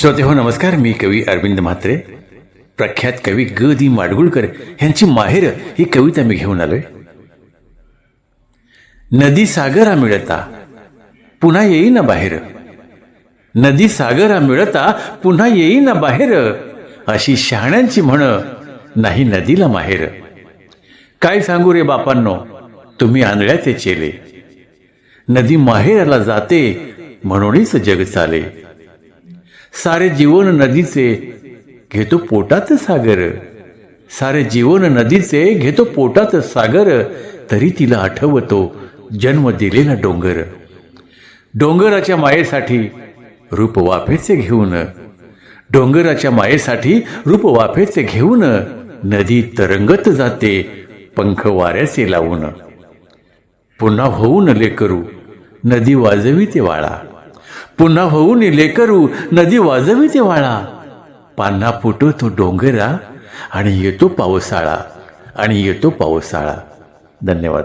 श्रोते हो नमस्कार. मी कवी अरविंद म्हात्रे. प्रख्यात कवी ग. दी. माडगुळकर यांची माहेर ही कविता मी घेऊन आलोय. नदी सागरा मिळता पुन्हा येईना बाहेर. नदी सागरा मिळता पुन्हा येईना बाहेर. अशी शहाण्यांची म्हण नाही नदीला माहेर. काय सांगू रे बापांनो तुम्ही आंधळ्याचे चेले. नदी माहेराला जाते म्हणूनच जग चाले. सारे जीवन नदीचे घेतो पोटात सागर. सारे जीवन नदीचे घेतो पोटात सागर तरी तिला आठवतो जन्म दिलेला डोंगर. डोंगराच्या मायेसाठी रूप वाफेचे घेऊन डोंगराच्या मायेसाठी रूप वाफेचे घेऊन नदी तरंगत जाते पंख वाऱ्याचे लावून. पुन्हा होऊन लेकरू नदी वाजवी ते वाळा. पुन्हा होऊन लेकरू नदी वाजवी ते वाळा पान्हा तो डोंगरा आणि येतो पावसाळा. आणि येतो पावसाळा. धन्यवाद.